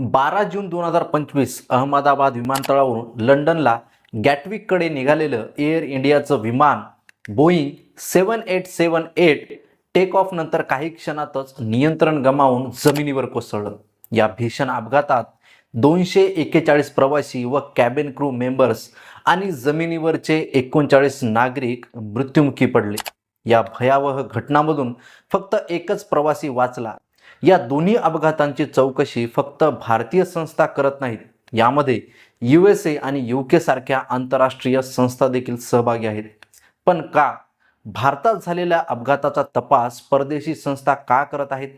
बारा जून दोन हजार पंचवीस अहमदाबाद विमानतळावरून लंडनला गॅटविककडे निघालेलं एअर इंडियाचं विमान Boeing seven eight seven eight take off नंतर काही क्षणातच नियंत्रण गमावून जमिनीवर कोसळलं. या भीषण अपघातात दोनशे एक्केचाळीस प्रवासी व कॅबिन क्रू मेंबर्स आणि जमिनीवरचे एकोणचाळीस नागरिक मृत्युमुखी पडले. या भयावह घटनामधून फक्त एकच प्रवासी वाचला. या दोन्ही अपघातांची चौकशी फक्त भारतीय संस्था करत नाहीत. यामध्ये यू एस ए आणि यू के सारख्या आंतरराष्ट्रीय संस्था देखील सहभागी आहेत. पण का भारतात झालेल्या अपघाताचा तपास परदेशी संस्था का करत आहेत?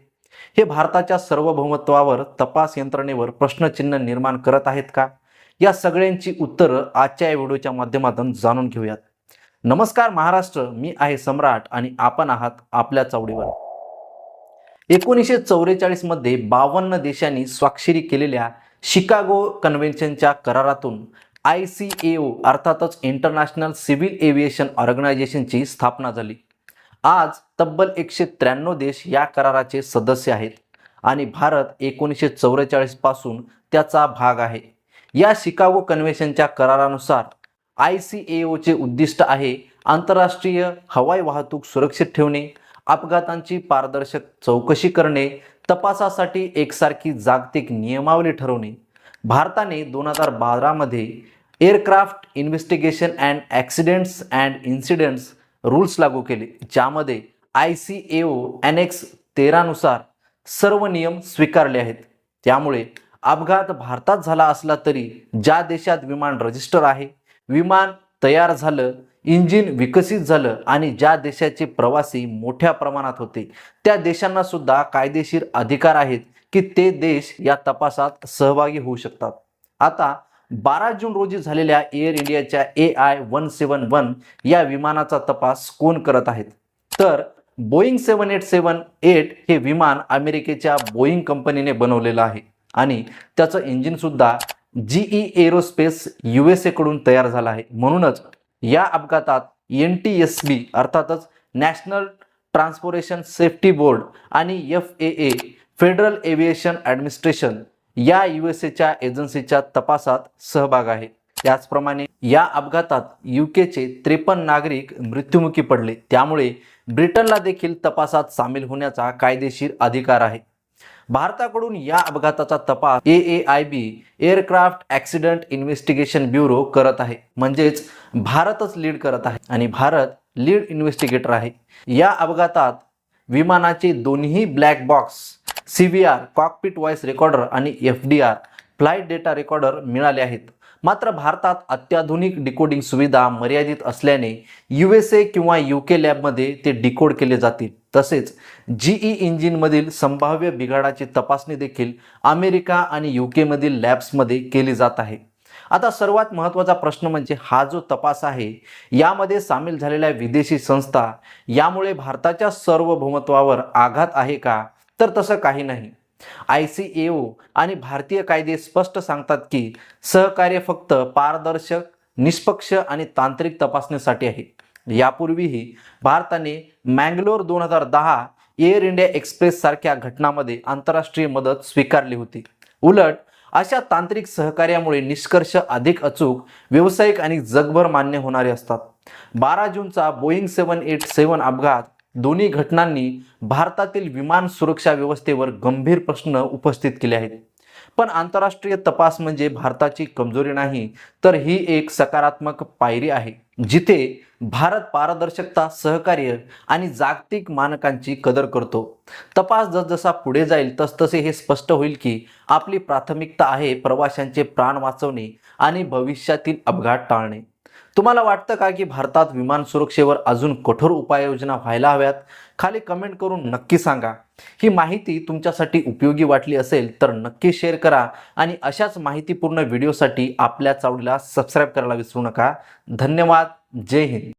हे भारताच्या सार्वभौमत्वावर तपास यंत्रणेवर प्रश्नचिन्ह निर्माण करत आहेत का? या सगळ्यांची उत्तरं आजच्या या व्हिडिओच्या माध्यमातून जाणून घेऊयात. नमस्कार महाराष्ट्र मी आहे सम्राट आणि आपण आहात आपल्या चावडीवर एकोणीसशे चौवेचाळीसमध्ये बावन्न देशांनी स्वाक्षरी केलेल्या शिकागो कन्व्हेन्शनच्या करारातून आय सी ए ओ अर्थातच इंटरनॅशनल सिव्हिल एव्हिएशन ऑर्गनायझेशनची स्थापना झाली. आज तब्बल एकशे त्र्याण्णव देश या कराराचे सदस्य आहेत आणि भारत एकोणीसशे चौवेचाळीसपासून त्याचा भाग आहे. या शिकागो कन्व्हेन्शनच्या करारानुसार आय सी ए ओचे उद्दिष्ट आहे आंतरराष्ट्रीय हवाई वाहतूक सुरक्षित ठेवणे अपघातांची पारदर्शक चौकशी करणे तपासासाठी एकसारखी जागतिक नियमावली ठरवणे. भारताने दोन हजार बारामध्ये aircraft investigation and accidents and incidents rules लागू केले ज्यामध्ये I C A O annex तेरानुसार सर्व नियम स्वीकारले आहेत. त्यामुळे अपघात भारतात झाला असला तरी ज्या देशात विमान रजिस्टर आहे विमान तयार झालं इंजिन विकसित झालं आणि ज्या देशाचे प्रवासी मोठ्या प्रमाणात होते त्या देशांना सुद्धा कायदेशीर अधिकार आहेत की ते देश या तपासात सहभागी होऊ शकतात. आता बारा जून रोजी झालेल्या एअर इंडियाच्या A I one seven one या विमानाचा तपास कोण करत आहेत? तर Boeing seven eight seven eight हे विमान अमेरिकेच्या बोईंग कंपनीने बनवलेलं आहे आणि त्याचं इंजिनसुद्धा जीई एरोस्पेस यू एस एकडून तयार झालं आहे. म्हणूनच या अपघातात एन टी एस बी अर्थातच नॅशनल ट्रान्सपोर्टेशन सेफ्टी बोर्ड आणि F A A Federal Aviation Administration या यू एस एच्या एजन्सीच्या तपासात सहभाग आहे. त्याचप्रमाणे या अपघातात यू केचे त्रेपन्न नागरिक मृत्युमुखी पडले. त्यामुळे ब्रिटनला देखील तपासात सामील होण्याचा कायदेशीर अधिकार आहे. भारताकडून या अपघाताचा तपास A A I B aircraft accident investigation bureau करत आहे. म्हणजेच भारतच लीड करत आहे आणि भारत लीड इन्व्हेस्टिगेटर आहे. या अपघातात विमानाचे दोन्ही black box C V R cockpit voice recorder आणि F D R flight data recorder मिळाले आहेत. मात्र भारतात अत्याधुनिक डिकोडिंग सुविधा मर्यादित असल्याने यू एस ए किंवा यू के लॅबमध्ये ते डिकोड केले जातील. तसेच जीई इंजिनमधील संभाव्य बिघाडाची तपासणी देखील अमेरिका आणि युकेमधील लॅब्समध्ये केली जात आहे. आता सर्वात महत्त्वाचा प्रश्न म्हणजे हा जो तपास आहे यामध्ये सामील झालेल्या विदेशी संस्था यामुळे भारताच्या सार्वभौमत्वावर आघात आहे का? तर तसं काही नाही. आय सी ए ओ आणि भारतीय कायदे स्पष्ट सांगतात की सहकार्य फक्त पारदर्शक निष्पक्ष आणि तांत्रिक तपासणीसाठी आहे. यापूर्वीही भारताने मँगलोर दोन हजार दहा एअर इंडिया एक्सप्रेस सारख्या घटनामध्ये आंतरराष्ट्रीय मदत स्वीकारली होती. उलट अशा तांत्रिक सहकार्यामुळे निष्कर्ष अधिक अचूक व्यावसायिक आणि जगभर मान्य होणारे असतात. बारा जूनचा बोईंग सेवन एट सेवन अपघात दोन्ही घटनांनी भारतातील विमान सुरक्षा व्यवस्थेवर गंभीर प्रश्न उपस्थित केले आहेत. पण आंतरराष्ट्रीय तपास म्हणजे भारताची कमजोरी नाही तर ही एक सकारात्मक पायरी आहे जिथे भारत पारदर्शकता सहकार्य आणि जागतिक मानकांची कदर करतो. तपास जसजसा पुढे जाईल तसतसे हे स्पष्ट होईल की आपली प्राथमिकता आहे प्रवाशांचे प्राण वाचवणे आणि भविष्यातील अपघात टाळणे. तुम्हाला वाटतं का की भारतात विमान सुरक्षेवर अजून कठोर उपाययोजना व्हायला हव्यात? खाली कमेंट करून नक्की सांगा. ही माहिती तुमच्यासाठी उपयोगी वाटली असेल तर नक्की शेअर करा आणि अशाच माहितीपूर्ण व्हिडिओसाठी आपल्या चावडीला सबस्क्राईब करायला विसरू नका. धन्यवाद. जय हिंद.